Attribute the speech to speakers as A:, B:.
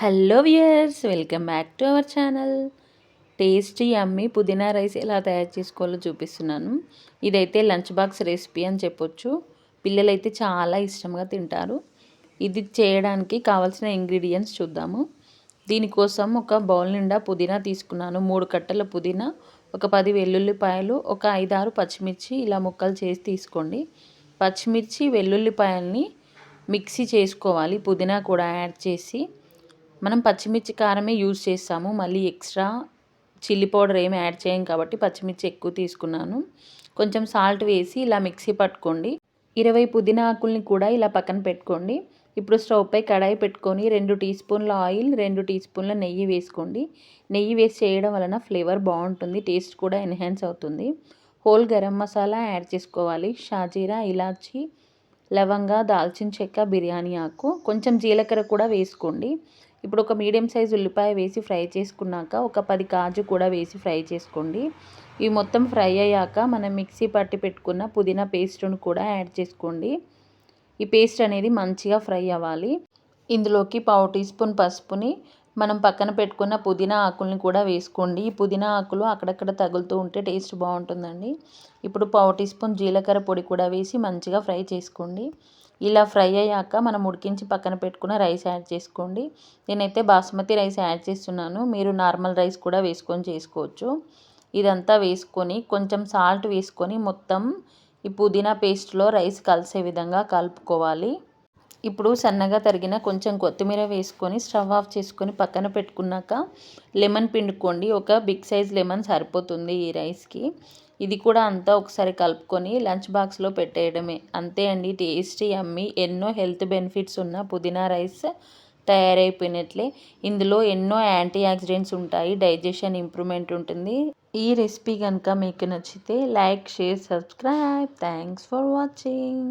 A: Hello viewers welcome back to our channel tasty అమ్మి పుదీనా rice ఎలా తయారు చేసుకోవాలో చూపిస్తున్నాను. ఇదైతే లంచ్ బాక్స్ రెసిపీ అని చెప్పొచ్చు. పిల్లలైతే చాలా ఇష్టంగా తింటారు. ఇది చేయడానికి కావాల్సిన ఇంగ్రీడియంట్స్ చూద్దాము. దీనికోసం ఒక బౌల్ నిండా పుదీనా తీసుకున్నాను. మూడు కట్టల పుదీనా ఒక పది వెల్లుల్లిపాయలు ఒక ఐదారు పచ్చిమిర్చి ఇలా ముక్కలు చేసి తీసుకోండి. పచ్చిమిర్చి వెల్లుల్లిపాయల్ని మిక్సీ చేసుకోవాలి. పుదీనా కూడా యాడ్ చేసి మనం పచ్చిమిర్చి కారమే యూజ్ చేస్తాము. మళ్ళీ ఎక్స్ట్రా చిల్లీ పౌడర్ ఏమి యాడ్ చేయం కాబట్టి పచ్చిమిర్చి ఎక్కువ తీసుకున్నాను. కొంచెం సాల్ట్ వేసి ఇలా మిక్సీ పట్టుకోండి. ఇరవై పుదీనా ఆకుల్ని కూడా ఇలా పక్కన పెట్టుకోండి. ఇప్పుడు స్టవ్ పై కడాయి పెట్టుకొని రెండు టీ స్పూన్ల ఆయిల్ రెండు టీ స్పూన్ల నెయ్యి వేసుకోండి. నెయ్యి వేసి చేయడం వలన ఫ్లేవర్ బాగుంటుంది టేస్ట్ కూడా ఎన్హాన్స్ అవుతుంది. హోల్ గరం మసాలా యాడ్ చేసుకోవాలి. షాజీరా ఇలాచి లవంగా దాల్చిన చెక్క బిర్యానీ ఆకు. కొంచెం జీలకర్ర కూడా వేసుకోండి. ఇప్పుడు ఒక మీడియం సైజ్ ఉల్లిపాయ వేసి ఫ్రై చేసుకున్నాక ఒక పది కాజు కూడా వేసి ఫ్రై చేసుకోండి. ఇవి మొత్తం ఫ్రై అయ్యాక మనం మిక్సీ పట్టి పెట్టుకున్న పుదీనా పేస్ట్ను కూడా యాడ్ చేసుకోండి. ఈ పేస్ట్ అనేది మంచిగా ఫ్రై అవ్వాలి. ఇందులోకి పావు టీ స్పూన్ పసుపుని మనం పక్కన పెట్టుకున్న పుదీనా ఆకుల్ని కూడా వేసుకోండి. ఈ పుదీనా ఆకులు అక్కడక్కడ తగులుతూ ఉంటే టేస్ట్ బాగుంటుందండి. ఇప్పుడు పావు టీ స్పూన్ జీలకర్ర పొడి కూడా వేసి మంచిగా ఫ్రై చేసుకోండి. ఇలా ఫ్రై అయ్యాక మనం ఉడికించి పక్కన పెట్టుకున్న రైస్ యాడ్ చేసుకోండి. నేనైతే బాస్మతి రైస్ యాడ్ చేస్తున్నాను. మీరు నార్మల్ రైస్ కూడా వేసుకొని చేసుకోవచ్చు. ఇదంతా వేసుకొని కొంచెం సాల్ట్ వేసుకొని మొత్తం ఈ పుదీనా పేస్ట్లో రైస్ కలిసే విధంగా కలుపుకోవాలి. ఇప్పుడు సన్నగా తరిగిన కొంచెం కొత్తిమీర వేసుకొని స్టవ్ ఆఫ్ చేసుకొని పక్కన పెట్టుకున్నాక లెమన్ పిండుకోండి. ఒక బిగ్ సైజ్ లెమన్ సరిపోతుంది ఈ రైస్కి. ఇది కూడా అంతా ఒకసారి కలుపుకొని లంచ్ బాక్స్లో పెట్టేయడమే. అంతే అండి. టేస్టీ అమ్మి ఎన్నో హెల్త్ బెనిఫిట్స్ ఉన్న పుదీనా రైస్ తయారైపోయినట్లే. ఇందులో ఎన్నో యాంటీ యాక్సిడెంట్స్ ఉంటాయి. డైజెషన్ ఇంప్రూవ్మెంట్ ఉంటుంది. ఈ రెసిపీ కనుక మీకు నచ్చితే like share subscribe. Thanks for watching.